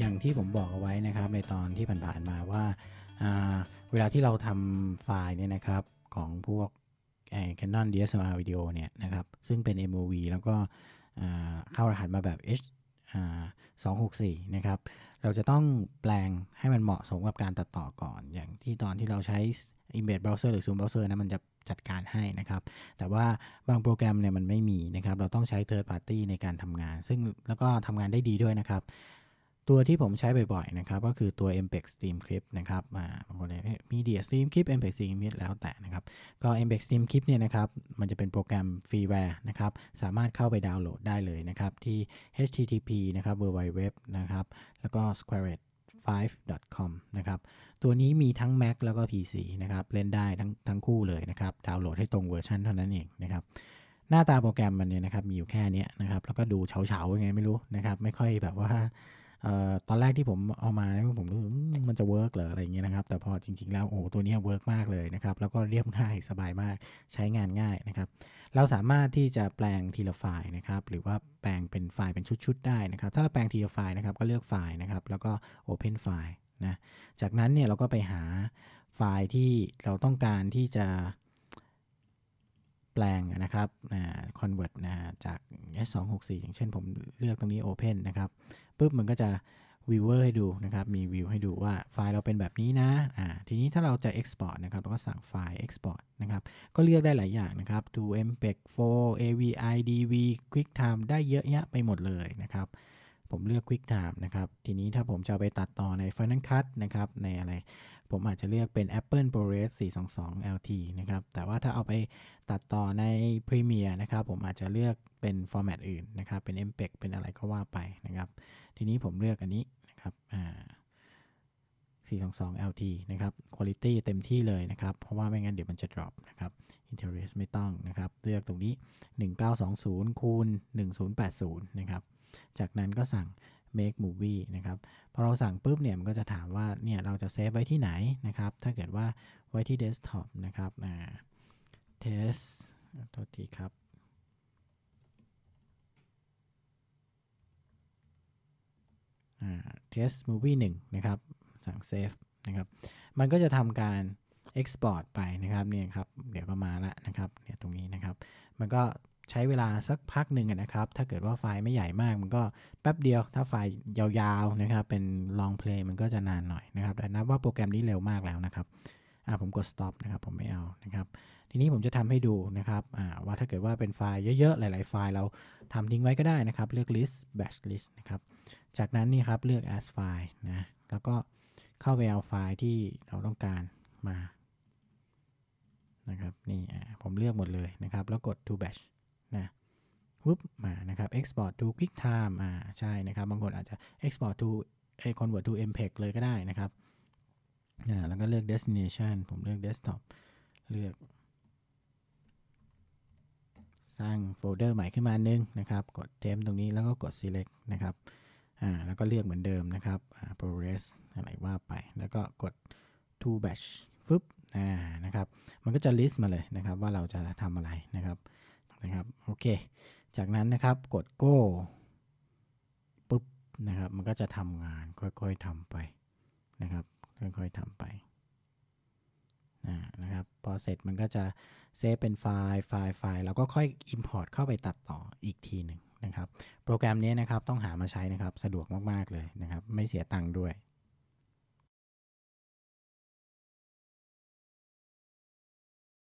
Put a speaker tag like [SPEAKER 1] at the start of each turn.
[SPEAKER 1] อย่างที่ผมบอกเอาไว้นะครับ ในตอนที่ผ่านๆมาว่า เวลาที่เราทำไฟล์เนี่ยนะครับของพวก Canon DSLR วิดีโอเนี่ยนะครับ ซึ่งเป็น MOV แล้วก็เข้ารหัสมาแบบ H 264 นะครับ เราจะต้องแปลงให้มันเหมาะสมกับการตัดต่อก่อน อย่างที่ตอนที่เราใช้ Image Browser หรือ Zoom Browser นะมันจะจัดการให้นะครับ แต่ว่าบางโปรแกรมเนี่ยมันไม่มีนะครับ เราต้องใช้ Third Party ในการทำงาน ซึ่งแล้วก็ทำงานได้ดีด้วยนะครับ ตัวที่ผมใช้บ่อยๆนะครับก็คือตัว MPEG Stream Clip นะครับบางคนเรียก Media Stream Clip MPEG Stream Clip แล้วแต่นะครับ ก็ MPEG Stream Clip เนี่ยนะครับ มันจะเป็นโปรแกรมฟรีแวร์นะครับ สามารถเข้าไปดาวน์โหลดได้เลยนะครับ ที่ http นะครับ www นะครับ แล้วก็ squaret 5.com นะครับ ตัวนี้มีทั้ง Mac แล้วก็ PC นะครับ เล่นได้ทั้งทั้งคู่เลยนะครับ ดาวน์โหลดให้ตรงเวอร์ชันเท่านั้นเองนะครับ หน้าตาโปรแกรมมันเนี่ยนะครับ มีอยู่แค่นี้นะครับ แล้วก็ดูเฉาๆยังไงไม่รู้นะครับ ไม่ค่อยแบบว่า ตอนแรกที่ผมเอามาผมรู้มันจะเวิร์กเหรออะไรอย่างเงี้ยนะครับ แต่พอจริง ๆ แล้วโอ้ตัวนี้เวิร์กมากเลยนะครับ แล้วก็เรียบง่ายสบายมากใช้งานง่ายนะครับ เราสามารถที่จะแปลงทีละไฟล์นะครับ หรือว่าแปลงเป็นไฟล์เป็นชุดๆได้นะครับ ถ้าเราแปลงทีละไฟล์นะครับก็เลือกไฟล์นะครับ แล้วก็ Open ไฟล์นะ จากนั้นเนี่ยเราก็ไปหาไฟล์ที่เราต้องการที่จะ ลงนะครับนะ convert นะจาก S264 อย่างเช่นผมเลือกตรงนี้ Open นะครับปุ๊บมันก็จะวิวเวอร์ให้ดูนะครับ มีวิวให้ดูว่าไฟล์เราเป็นแบบนี้นะอ่าทีนี้ถ้าเราจะ Export นะครับเราก็สั่งไฟล์ Export นะครับ ก็เลือกได้หลายอย่างนะครับ to MPEG 4 AVI DV QuickTime ได้เยอะแยะไปหมดเลยนะครับ ผมเลือก QuickTime นะครับ ทีนี้ถ้าผมจะไปตัดต่อใน Final Cut นะครับ ในอะไร ผมอาจจะเลือกเป็น Apple ProRes 422 LT นะครับ แต่ว่าถ้าเอาไปตัดต่อใน Premiere นะครับ ผมอาจจะเลือกเป็น format อื่นนะครับ เป็น MPEG เป็นอะไรก็ว่าไปนะครับ ทีนี้ผมเลือกอันนี้นะครับ422 LT นะครับ Quality เต็มที่เลยนะครับ เพราะว่าไม่งั้นเดี๋ยวมันจะ drop นะครับ Interest ไม่ต้องนะครับ เลือกตรงนี้ 1920คูณ1080 นะครับ จากนั้นก็สั่ง make movie นะครับ พอเราสั่งปุ๊บเนี่ยมันก็จะถามว่าเนี่ยเราจะเซฟไว้ที่ไหนนะครับ ถ้าเกิดว่าไว้ที่ desktop นะครับ test โทษทีครับ test movie 1นะครับ สั่ง save นะครับ มันก็จะทำการ export ไปนะครับเนี่ยครับ เดี๋ยวก็มาละนะครับเนี่ยตรงนี้นะครับ มันก็ ใช้เวลาสักพักหนึ่งนะครับ ถ้าเกิดว่าไฟล์ไม่ใหญ่มาก มันก็แป๊บเดียว ถ้าไฟล์ยาวๆนะครับ เป็น long play มันก็จะนานหน่อยนะครับ แต่นับว่าโปรแกรมนี้เร็วมากแล้วนะครับอ่าผมกด stop นะครับผมไม่เอานะครับ ทีนี้ผมจะทำให้ดูนะครับว่าถ้าเกิดว่าเป็นไฟล์เยอะๆ หลาย ๆ ไฟล์เราทำทิ้งไว้ก็ได้นะครับ เลือก list batch list นะครับ จากนั้นนี่ครับเลือก as file นะ แล้วก็เข้าไปเอาไฟล์ที่เราต้องการมานะครับนี่ผมเลือกหมดเลยนะครับ แล้วกด to batch นะวุบมานะครับ export to quicktime อ่าใช่นะครับ บางคนอาจจะ export to convert to mpeg เลยก็ได้นะครับอ่าแล้วก็เลือก destination ผมเลือก desktop เลือก สร้างโฟลเดอร์ใหม่ขึ้นมาหนึ่งนะครับ กดเทมตรงนี้แล้วก็กด select นะครับอ่าแล้วก็เลือกเหมือนเดิมนะครับอ่า progress อะไรว่าไป แล้วก็กด to batch ฟึบอ่านะครับ มันก็จะ list มาเลยนะครับว่าเราจะทำอะไรนะครับ นะครับโอเค จากนั้นนะครับกด go ปุ๊บนะครับ มันก็จะทำงานค่อยๆทำไปนะครับ ค่อยๆทำไปนะครับพอเสร็จมันก็จะเซฟเป็นไฟล์ไฟล์ไฟล์แล้วก็ค่อย import เข้าไปตัดต่ออีกทีหนึ่งนะครับ โปรแกรมนี้นะครับต้องหามาใช้นะครับ สะดวกมาก ๆ เลยนะครับ ไม่เสียตังค์ด้วย